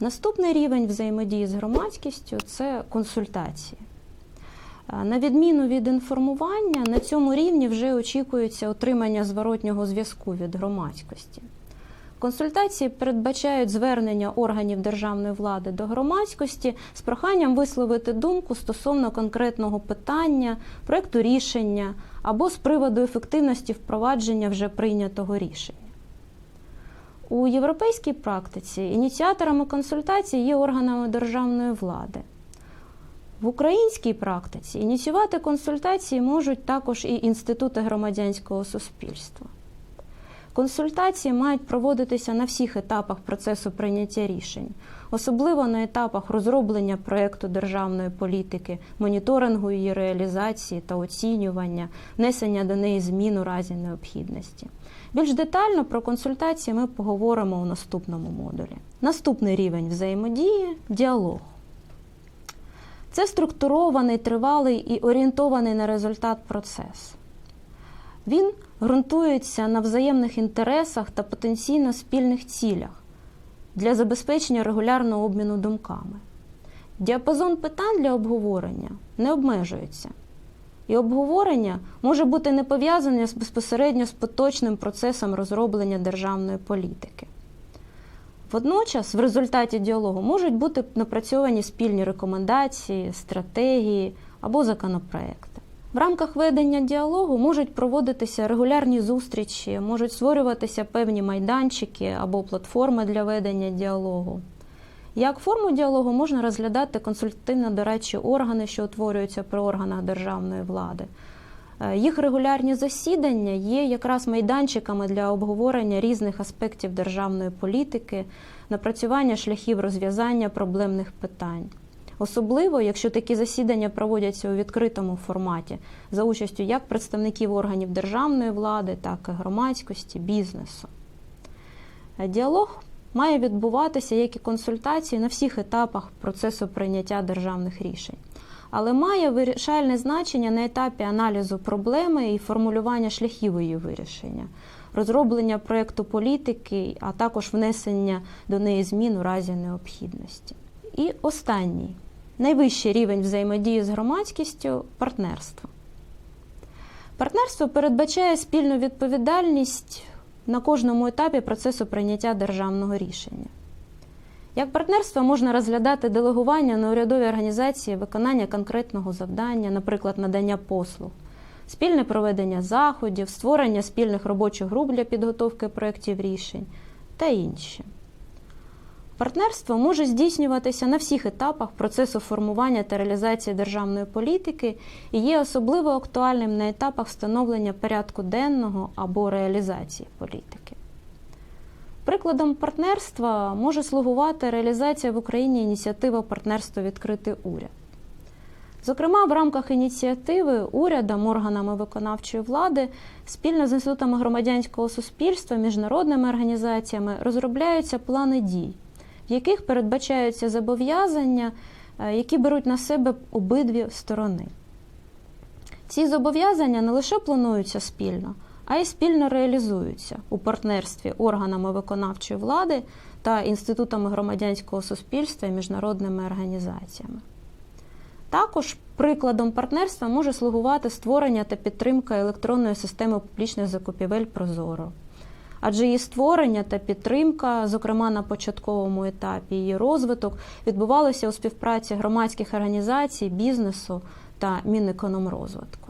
Наступний рівень взаємодії з громадськістю це консультації. На відміну від інформування, на цьому рівні вже очікується отримання зворотнього зв'язку від громадськості. Консультації передбачають звернення органів державної влади до громадськості з проханням висловити думку стосовно конкретного питання, проекту рішення або з приводу ефективності впровадження вже прийнятого рішення. У європейській практиці ініціаторами консультацій є органами державної влади. В українській практиці ініціювати консультації можуть також і інститути громадянського суспільства. Консультації мають проводитися на всіх етапах процесу прийняття рішень, особливо на етапах розроблення проєкту державної політики, моніторингу її реалізації та оцінювання, внесення до неї змін у разі необхідності. Більш детально про консультації ми поговоримо у наступному модулі. Наступний рівень взаємодії діалог. Це структурований, тривалий і орієнтований на результат процес. Він ґрунтується на взаємних інтересах та потенційно спільних цілях для забезпечення регулярного обміну думками. Діапазон питань для обговорення не обмежується, і обговорення може бути не пов'язане безпосередньо з поточним процесом розроблення державної політики. Водночас, в результаті діалогу можуть бути напрацьовані спільні рекомендації, стратегії або законопроекти. В рамках ведення діалогу можуть проводитися регулярні зустрічі, можуть створюватися певні майданчики або платформи для ведення діалогу. Як форму діалогу можна розглядати консультативно-дорадчі органи, що утворюються при органах державної влади. Е, Їх регулярні засідання є якраз майданчиками для обговорення різних аспектів державної політики, напрацювання шляхів розв'язання проблемних питань. Особливо, якщо такі засідання проводяться у відкритому форматі за участю як представників органів державної влади, так і громадськості, бізнесу. Діалог має відбуватися як і консультації на всіх етапах процесу прийняття державних рішень, але має вирішальне значення на етапі аналізу проблеми і формулювання шляхів її вирішення, розроблення проєкту політики, а також внесення до неї змін у разі необхідності. І останній найвищий рівень взаємодії з громадськістю партнерство. Партнерство передбачає спільну відповідальність на кожному етапі процесу прийняття державного рішення. Як партнерство можна розглядати делегування на урядові організації виконання конкретного завдання, наприклад, надання послуг, спільне проведення заходів, створення спільних робочих груп для підготовки проєктів рішень та інші. Партнерство може здійснюватися на всіх етапах процесу формування та реалізації державної політики і є особливо актуальним на етапах встановлення порядку денного або реалізації політики. Прикладом партнерства може слугувати реалізація в Україні ініціатива партнерство відкритий уряд. Зокрема, в рамках ініціативи урядом, органами виконавчої влади спільно з інститутами громадянського суспільства, міжнародними організаціями розробляються плани дій, в яких передбачаються зобов'язання, е, які беруть на себе обидві сторони. Ці зобов'язання не лише плануються спільно, а й спільно реалізуються у партнерстві органами виконавчої влади та інститутами громадянського суспільства і міжнародними організаціями. Також прикладом партнерства може слугувати створення та підтримка електронної системи публічних закупівель Прозоро. Адже її створення та підтримка, зокрема на початковому етапі її розвиток, відбувалося у співпраці громадських організацій, бізнесу та Мінекономрозвитку.